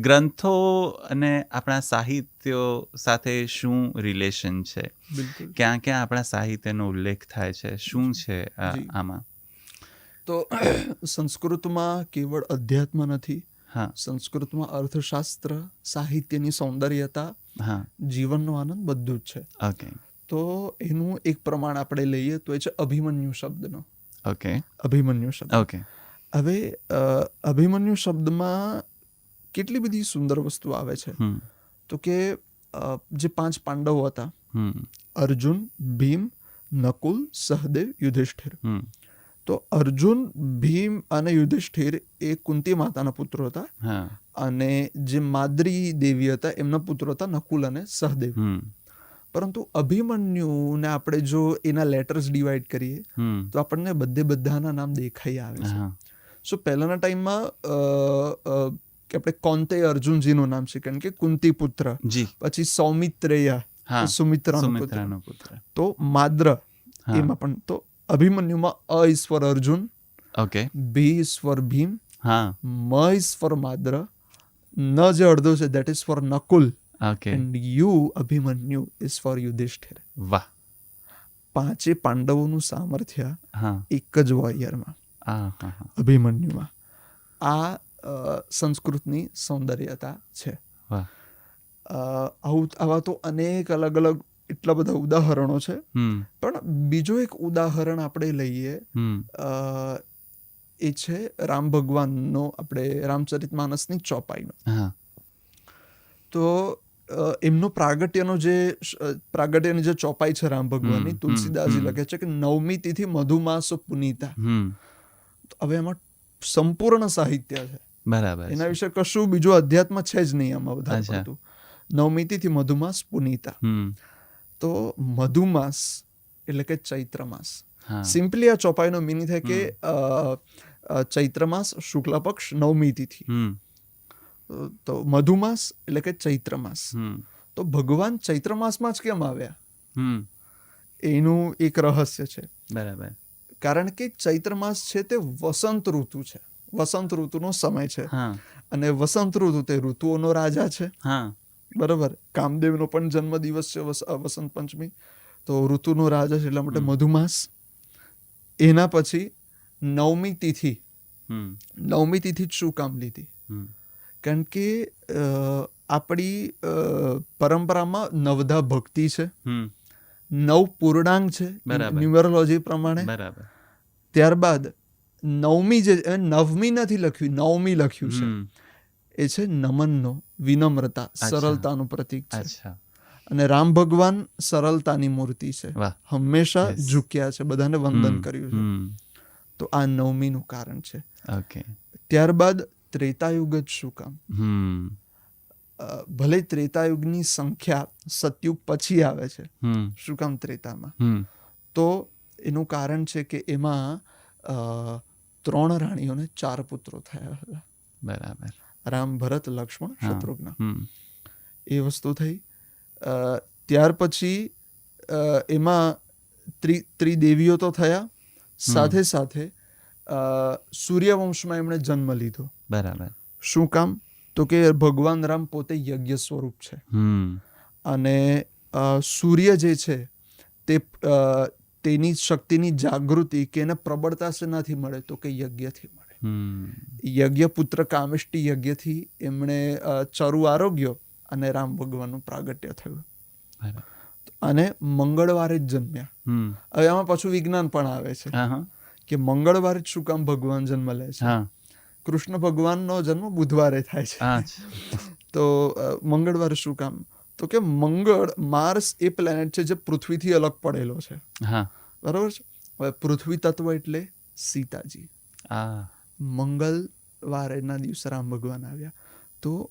ગ્રંથો અને આપણા સાહિત્યો સાથે શું રિલેશન છે? ક્યાં ક્યાં આપણા સાહિત્યનો ઉલ્લેખ થાય છે? શું છે. આમાં? તો સંસ્કૃતમાં કેવળ અધ્યાત્મ નથી. હા. સંસ્કૃતમાં અર્થશાસ્ત્ર સાહિત્યની સૌંદર્યતા હા. જીવનનો આનંદ બધું જ છે. ઓકે તો એનું એક પ્રમાણ આપણે લઈએ તો એ છે અભિમન્યુ શબ્દનો. ઓકે અભિમન્યુ શબ્દ. ઓકે હવે અભિમન્યુ શબ્દમાં કેટલી બધી સુંદર વસ્તુ આવે છે. તો કે જે પાંચ પાંડવો હતા અર્જુન ભીમ નકુલ સહદેવ યુધિષ્ઠિર. તો અર્જુન ભીમ અને યુધિષ્ઠિર એ કુંતી માતાના પુત્રો હતા અને જે માદ્રી દેવી હતા એમના પુત્રો હતા નકુલ અને સહદેવ. પરંતુ અભિમન્યુને આપણે જો એના લેટર્સ ડિવાઈડ કરીએ તો આપણને બધે બધાના નામ દેખાઈ આવે છે. સો પહેલાના ટાઈમમાં કે આપણે કોંતે અર્જુનજીનું નામ છે કારણ કે કુંતી પુત્ર જી. પછી સૌમિત્રેયા સુમિત્રાનો પુત્ર. તો માદ્ર એમાં પણ તો અભિમન્યુમાં અ ઈશ્વર અર્જુન ઓકે. બી ઈશ્વર ભીમ હા. મ ઈશ્વર માદ્ર ન જે અડધો છે that is for Nakul. Okay. And you Abhimanyu is for Yudhishthir. વાહ. પાંચે પાંડવોનું સામર્થ્ય એક જ વોરિયરમાં અભિમન્યુમાં. આ સંસ્કૃતની સૌંદર્યતા છે. આવું આવા તો અનેક અલગ અલગ એટલા બધા ઉદાહરણો છે. પણ બીજો એક ઉદાહરણ આપણે લઈએ એ છે રામ ભગવાનનો આપણે રામચરિત માનસની ચોપાઈનો. તો એમનો પ્રાગટ્યનો જે પ્રાગટ્યની જે ચોપાઈ છે રામ ભગવાનની તુલસીદાસજી લખે છે કે નવમી તિથિ મધુમાસ પુનીતા. હવે એમાં સંપૂર્ણ સાહિત્ય છે. બરાબર એના વિશે કશું બીજું અધ્યાત્મ છે જ નહીં આમાં વધારે પડતું. નવમી તિથિ મધુમાસ પુનીતા. તો મધુમાસ એટલે કે ચૈત્ર માસ સિમ્પલી આ ચોપાઈનો મિનિંગ થાય કે ચૈત્ર માસ શુક્લ પક્ષ નવમી તિથિ તો મધુમાસ એટલે કે ચૈત્ર માસ તો ભગવાન ચૈત્ર માસમાં જ કેમ આવ્યા? એનું એક રહસ્ય છે. બરાબર. કારણ કે ચૈત્ર માસ છે તે વસંત ઋતુ છે. વસંત ઋતુનો સમય છે. અને વસંત ઋતુ તે ઋતુઓનો રાજા છે. બરાબર? કામદેવનો પણ જન્મ દિવસ છે વસંત પંચમી. તો ઋતુનો રાજા છે એટલા માટે મધુમાસ. એના પછી નવમી તિથિ. નવમી તિથિ જ શું કામ લીધી? કારણ કે આપણી પરંપરામાં નવધા ભક્તિ છે. હમ. નવ પૂર્ણાંક છે. ન્યુમરોલોજી પ્રમાણે. ત્યારબાદ નવમી જે નવમી નથી લખ્યું નવમી લખ્યું છે. એ છે નમનનો વિનમ્રતા. સરળતાનું પ્રતીક છે. અને રામ ભગવાન સરળતાની મૂર્તિ છે. હંમેશા ઝુક્યા છે બધાને વંદન કર્યું છે. તો આ નવમીનું કારણ છે. ઓકે. ત્યારબાદ ત્રેતાયુગ જ શું કામ? ભલે ત્રેતાયુગની સંખ્યા સતયુગ પછી આવે છે. શું કામ ત્રેતામાં? તો એનું કારણ છે કે એમાં ત્રણ રાણીઓને ચાર પુત્રો થયા હતા. બરાબર. રામ ભરત લક્ષ્મણ શત્રુઘ્ન. એ વસ્તુ થઈ. ત્યાર પછી એમાં ત્રિ ત્રિદેવીઓ તો થયા. સાથે સાથે સૂર્યવંશમાં એમણે જન્મ લીધો. બરાબર. શું કામ? તો કે ભગવાન રામ પોતે યજ્ઞ સ્વરૂપ છે. અને સૂર્ય જે છે તે તેની શક્તિની જાગૃતિ કે એને પ્રબળતા શેનાથી મળે તો કે યજ્ઞથી મળે. યજ્ઞ પુત્ર કામિષ્ટી યજ્ઞથી એમણે ચરુ આરોગ્ય અને રામ ભગવાનનું પ્રાગટ્ય થયું. અને મંગળવારે જ જન્મ્યા. હવે આમાં પાછું વિજ્ઞાન પણ આવે છે કે મંગળવારે જ શું કામ ભગવાન જન્મ લે છે? કૃષ્ણ ભગવાનનો જન્મ બુધવારે થાય છે. તો મંગળવારે શું કામ? તો કે મંગળ માર્સ એ પ્લેનેટ છે જે પૃથ્વીથી અલગ પડેલો છે. હા. બરાબર છે? હવે પૃથ્વી તત્વ એટલે સીતાજી. આ. મંગળવારેના દિવસે રામ ભગવાન આવ્યા. તો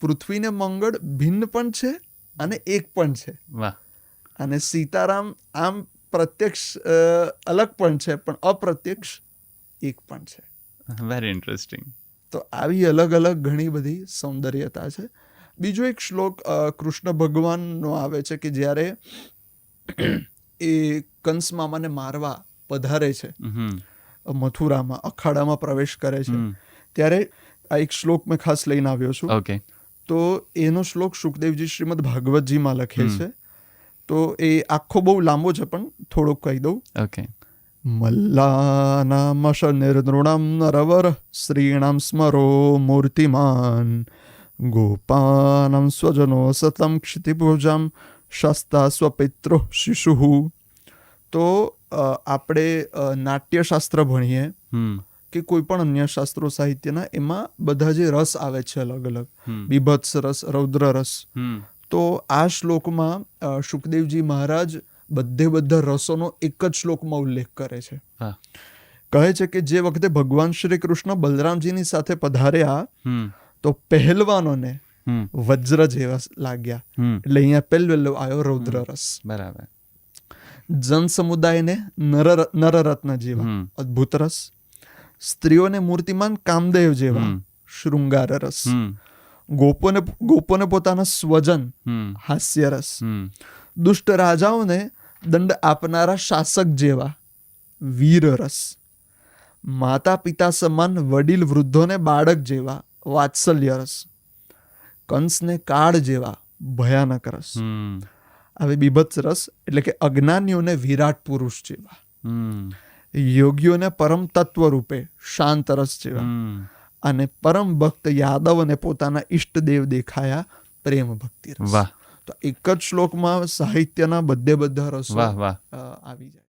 પૃથ્વીને મંગળ ભિન્ન પણ છે અને એક પણ છે. વાહ. અને સીતારામ આમ પ્રત્યક્ષ અલગ પણ છે પણ અપ્રત્યક્ષ એક પણ છે. વેરી ઇન્ટરેસ્ટિંગ તો આવી અલગ અલગ ઘણી બધી સૌંદર્યતા છે. બીજો એક શ્લોક કૃષ્ણ ભગવાનનો આવે છે કે જ્યારે એ કંસ મામાને મારવા પધારે છે. મથુરામાં અખાડામાં પ્રવેશ કરે છે. ત્યારે આ એક શ્લોક મેં ખાસ લઈને આવ્યો છું. ઓકે. તો એનો શ્લોક સુખદેવજી શ્રીમદ ભાગવતજીમાં લખે છે. તો એ આખો બહુ લાંબો છે પણ થોડોક કહી દઉં. ઓકે. મલ્લાનામશ નિર્નૃણમ નરવર શ્રીણામ સ્મરો મૂર્તિમાન. ગોપાનમ સ્વજનો સતમ ક્ષિતિભુજામ શસ્તા સ્વપિત્રો શિશુ તો આપણે નાટ્યશાસ્ત્ર ભણીએ કે કોઈ પણ અન્ય શાસ્ત્રો સાહિત્યના એમાં બધા જે રસ આવે છે અલગ અલગ. બીભત્સ રસ રૌદ્ર રસ. તો આ શ્લોકમાં સુખદેવજી શુકદેવજી મહારાજ બધે બધા રસોનો એક જ શ્લોકમાં ઉલ્લેખ કરે છે. કહે છે કે જે વખતે ભગવાન શ્રી કૃષ્ણ બલરામજીની સાથે પધાર્યા તો પહેલવાનોને વજ્ર જેવા લાગ્યા. એટલે અહીંયા પહેલો આવ્યો રૌદ્ર રસ. બરાબર. જન સમુદાયને નર નરરત્ન જેવા અદ્ભુત રસ. સ્ત્રીઓને મૂર્તિમાન કામદેવ જેવા શૃંગાર રસ. ગોપોને ગોપોને પોતાના સ્વજન હાસ્ય રસ. દુષ્ટ રાજાઓને દંડ આપનારા શાસક જેવા વીર રસ. માતા પિતા સમાન વડીલ વૃદ્ધોને બાળક જેવા વાત્સલ્ય રસ. કંસને કાળ જેવા ભયાનક રસ. હવે બીભત્સ રસ એટલે કે અજ્ઞાનીઓને વિરાટ પુરુષ જેવા. યોગીઓને પરમ તત્વ રૂપે શાંત રસ જેવા. અને પરમ ભક્ત યાદવને પોતાના ઈષ્ટદેવ દેખાયા પ્રેમ ભક્તિ રસ. વાહ. તો એક જ શ્લોકમાં સાહિત્યના બધે બધા રસો આવી જાય.